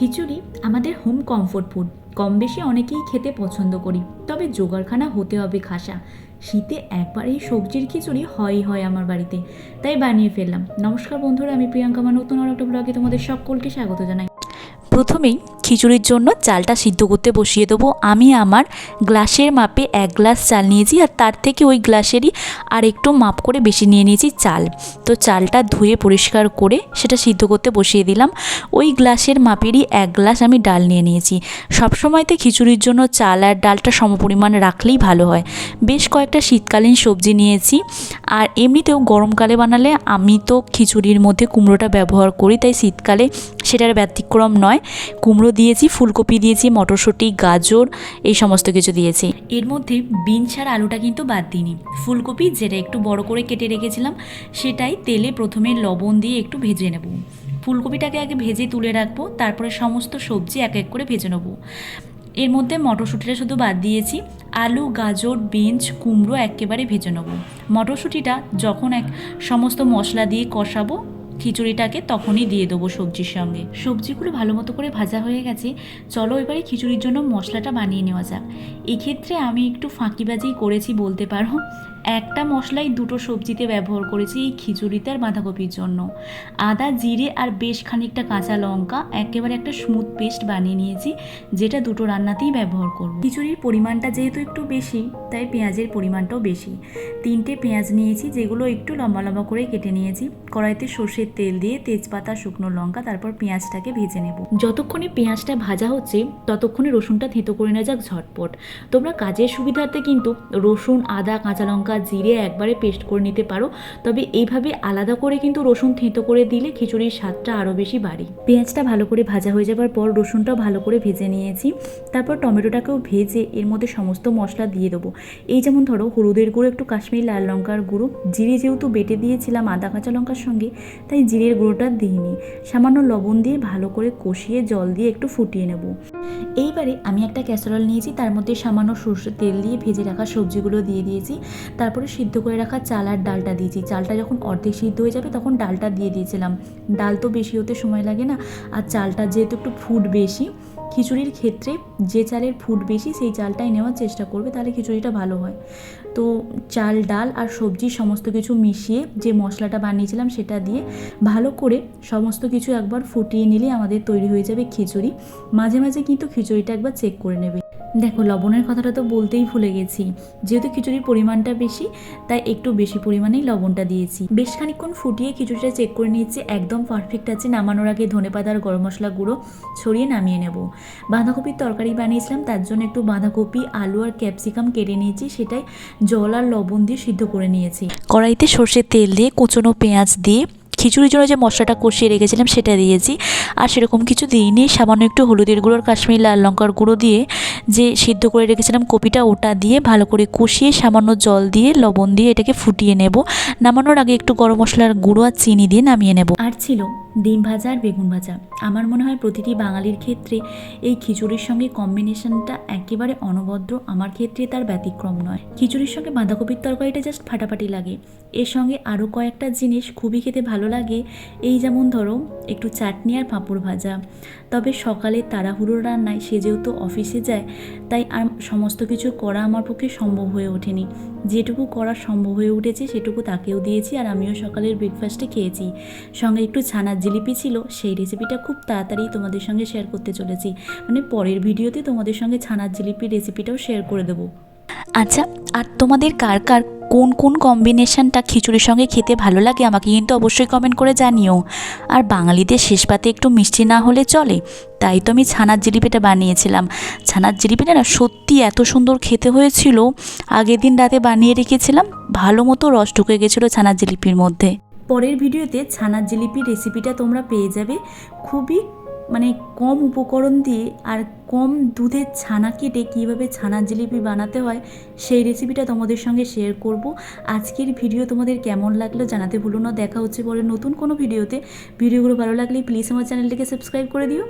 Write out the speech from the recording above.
খিচুড়ি আমাদের home comfort food কম বেশি অনেকেই খেতে পছন্দ করি, তবে জোগাড়খানা হতে হবে খাসা। শীতে একবার এই সবজির খিচুড়ি হয়ই হয় আমার বাড়িতে। তাই বানিয়ে ফেললাম। নমস্কার বন্ধুরা, আমি প্রিয়াঙ্কা আমার নতুন আর একটা ব্লগে তোমাদের সকলকে স্বাগত জানাই। প্রথমেই খিচুড়ির জন্য চালটা সিদ্ধ করতে বসিয়ে দেবো। আমি আমার গ্লাসের মাপে এক গ্লাস চাল নিয়েছি আর তার থেকে ওই গ্লাসেরই আর একটু মাপ করে বেশি নিয়ে নিয়েছি চাল। তো চালটা ধুয়ে পরিষ্কার করে সেটা সিদ্ধ করতে বসিয়ে দিলাম। ওই গ্লাসের মাপেরই এক গ্লাস আমি ডাল নিয়ে নিয়েছি। সবসময়তে খিচুড়ির জন্য চাল আর ডালটা সমপরিমাণ রাখলেই ভালো হয়। বেশ কয়েকটা শীতকালীন সবজি নিয়েছি। আর এমনিতেও গরমকালে বানালে আমি তো খিচুড়ির মধ্যে কুমড়োটা ব্যবহার করি, তাই শীতকালে সেটার ব্যতিক্রম নয়। কুমড়ো দিয়েছি, ফুলকপি দিয়েছি, মটরশুঁটি, গাজর, এই সমস্ত কিছু দিয়েছি। এর মধ্যে বিনস আর আলুটা কিন্তু বাদ দিইনি। ফুলকপি যেটা একটু বড় করে কেটে রেখেছিলাম, সেটাই তেলে প্রথমে লবণ দিয়ে একটু ভেজে নেব। ফুলকপিটাকে আগে ভেজে তুলে রাখব, তারপরে সমস্ত সবজি এক এক করে ভেজে নেব। এর মধ্যে মটরশুঁটিটা শুধু বাদ দিয়েছি। আলু, গাজর, বিনস, কুমড়ো একেবারে ভেজে নেব। মটরশুঁটিটা যখন এক সমস্ত মশলা দিয়ে কষাবো খিচুড়িটাকে তখনই দিয়ে দেবো সবজির সঙ্গে। সবজিগুলো ভালো মতো করে ভাজা হয়ে গেছে। চলো এবারে খিচুড়ির জন্য মশলাটা বানিয়ে নেওয়া যাক। এক্ষেত্রে আমি একটু ফাঁকিবাজি করেছি বলতে পারো। একটা মশলাই দুটো সবজিতে ব্যবহার করেছি এই খিচুড়িতে আর বাঁধাকপির জন্য। আদা, জিরে আর বেশ খানিকটা কাঁচা লঙ্কা, একেবারে একটা স্মুথ পেস্ট বানিয়ে নিয়েছি, যেটা দুটো রান্নাতেই ব্যবহার করব। খিচুড়ির পরিমাণটা যেহেতু একটু বেশি, তাই পেঁয়াজের পরিমাণটাও বেশি। তিনটে পেঁয়াজ নিয়েছি, যেগুলো একটু লম্বা লম্বা করে কেটে নিয়েছি। কড়াইতে সর্ষের তেল দিয়ে তেজপাতা, শুকনো লঙ্কা, তারপর পেঁয়াজটাকে ভেজে নেব। যতক্ষণে পেঁয়াজটা ভাজা হচ্ছে, ততক্ষণে রসুনটা থেঁতো করে নেওয়া যাক ঝটপট। তোমরা কাজের সুবিধার্থে কিন্তু রসুন, আদা, কাঁচা লঙ্কা জিরে একবারে পেস্ট করে নিতে পারো। তবে এইভাবে আলাদা করে কিন্তু রসুন থেঁতো করে দিলে খিচুড়ির স্বাদটা আরও বেশি বাড়ে। পেঁয়াজটা ভালো করে ভাজা হয়ে যাবার পর রসুনটাও ভালো করে ভেজে নিয়েছি। তারপর টমেটোটাকেও ভেজে এর মধ্যে সমস্ত মশলা দিয়ে দেবো। এই যেমন ধরো হলুদের গুঁড়ো, একটু কাশ্মীরি লাল লঙ্কার গুঁড়ো। জিরে যেহেতু বেটে দিয়েছিলাম আদা, কাঁচা লঙ্কার সঙ্গে, তাই জিরের গুঁড়োটা দিইনি। সামান্য লবণ দিয়ে ভালো করে কষিয়ে জল দিয়ে একটু ফুটিয়ে নেব। এইবারে আমি একটা ক্যাসারোল নিয়েছি, তার মধ্যে সামান্য সর্ষের তেল দিয়ে ভেজে রাখা সবজিগুলো দিয়ে দিয়েছি। তারপরে সিদ্ধ করে রাখা চাল আর ডালটা দিয়েছি। চালটা যখন অর্ধেক সিদ্ধ হয়ে যাবে তখন ডালটা দিয়ে দিয়েছিলাম। ডাল তো বেশি হতে সময় লাগে না। আর চালটা যেহেতু একটু ফুট বেশি, খিচুড়ির ক্ষেত্রে যে চালের ফুট বেশি সেই চালটাই নেওয়ার চেষ্টা করবে, তাহলে খিচুড়িটা ভালো হয়। তো চাল, ডাল আর সবজি সমস্ত কিছু মিশিয়ে যে মশলাটা বানিয়েছিলাম সেটা দিয়ে ভালো করে সমস্ত কিছু একবার ফুটিয়ে নিলে আমাদের তৈরি হয়ে যাবে খিচুড়ি। মাঝে মাঝে কিন্তু খিচুড়িটা একবার চেক করে নেবে। দেখো, লবণের কথাটা তো বলতেই ভুলে গেছি। যেহেতু খিচুড়ির পরিমাণটা বেশি, তাই একটু বেশি পরিমাণেই লবণটা দিয়েছি। বেশ খানিকক্ষণ ফুটিয়ে খিচুড়িটা চেক করে নিয়েছি, একদম পারফেক্ট আছে। নামানোর আগে ধনেপাতা আর গরম মশলা গুঁড়ো ছড়িয়ে নামিয়ে নেব। বাঁধাকপির তরকারি বানিয়েছিলাম, তার জন্য একটু বাঁধাকপি, আলু আর ক্যাপসিকাম কেটে নিয়েছি, সেটাই জল আর লবণ দিয়ে সিদ্ধ করে নিয়েছি। কড়াইতে সর্ষের তেল দিয়ে, কুচনো পেঁয়াজ দিয়ে খিচুড়ির জন্য যে মশলাটা কষিয়ে রেখেছিলাম সেটা দিয়েছি। আর সেরকম কিছু দিইনি, সামান্য একটু হলুদের গুঁড়ো আর কাশ্মীরি লাল লঙ্কার গুঁড়ো দিয়ে যে সিদ্ধ করে রেখেছিলাম কপিটা ওটা দিয়ে ভালো করে কষিয়ে সামান্য জল দিয়ে, লবণ দিয়ে এটাকে ফুটিয়ে নেব। নামানোর আগে একটু গরম মশলার গুঁড়ো আর চিনি দিয়ে নামিয়ে নেব। আর ছিল ডিম ভাজা আর বেগুন ভাজা। আমার মনে হয় প্রতিটি বাঙালির ক্ষেত্রে এই খিচুড়ির সঙ্গে কম্বিনেশনটা একেবারে অনবদ্য আমার ক্ষেত্রে তার ব্যতিক্রম নয়। খিচুড়ির সঙ্গে বাঁধাকপির তরকারিটা জাস্ট ফাটাফাটি লাগে। এর সঙ্গে আরও কয়েকটা জিনিস খুবই খেতে ভালো লাগে, এই যেমন ধরো, একটু চাটনি আর পাঁপড় ভাজা। তবে সকালে তাড়াহুড়োর রান্নায় সে যেহেতু অফিসে যায়, তাই আর সমস্ত কিছু করা আমার পক্ষে সম্ভব হয়ে ওঠেনি। যেটুকু করা সম্ভব হয়ে উঠেছে, সেটুকু তাকেও দিয়েছি আর আমিও সকালের ব্রেকফাস্টে খেয়েছি। সঙ্গে একটু ছানার জিলিপি ছিল, সেই রেসিপিটা খুব তাড়াতাড়ি তোমাদের সঙ্গে শেয়ার করতে চলেছি। মানে পরের ভিডিওতে তোমাদের সঙ্গে ছানার জিলিপির রেসিপিটাও শেয়ার করে দেবো। আচ্ছা আর তোমাদের কার কার কোন কোন কম্বিনেশনটা খিচুড়ির সঙ্গে খেতে ভালো লাগে আমাকে কিন্তু অবশ্যই কমেন্ট করে জানিও। আর বাঙালিদের শেষ পাতে একটু মিষ্টি না হলে চলে, তাই তো আমি ছানার জিলিপিটা বানিয়েছিলাম। ছানার জিলিপিটা না সত্যি এত সুন্দর খেতে হয়েছিল, আগের দিন রাতে বানিয়ে রেখেছিলাম, ভালো মতো রস ঢুকে গেছিল ছানার জিলিপির মধ্যে। পরের ভিডিওতে ছানার জিলিপির রেসিপিটা তোমরা পেয়ে যাবে, খুবই মানে কম উপকরণ দিয়ে আর কম দুধের ছানা কেটে কীভাবে ছানার জিলিপি বানাতে হয়, সেই রেসিপিটা তোমাদের সঙ্গে শেয়ার করব। আজকের ভিডিও তোমাদের কেমন লাগল জানাতে ভুলো না। দেখা হচ্ছে পরে নতুন কোনো ভিডিওতে ভিডিওগুলো ভালো লাগলে প্লিজ আমার চ্যানেলটিকে সাবস্ক্রাইব করে দিও।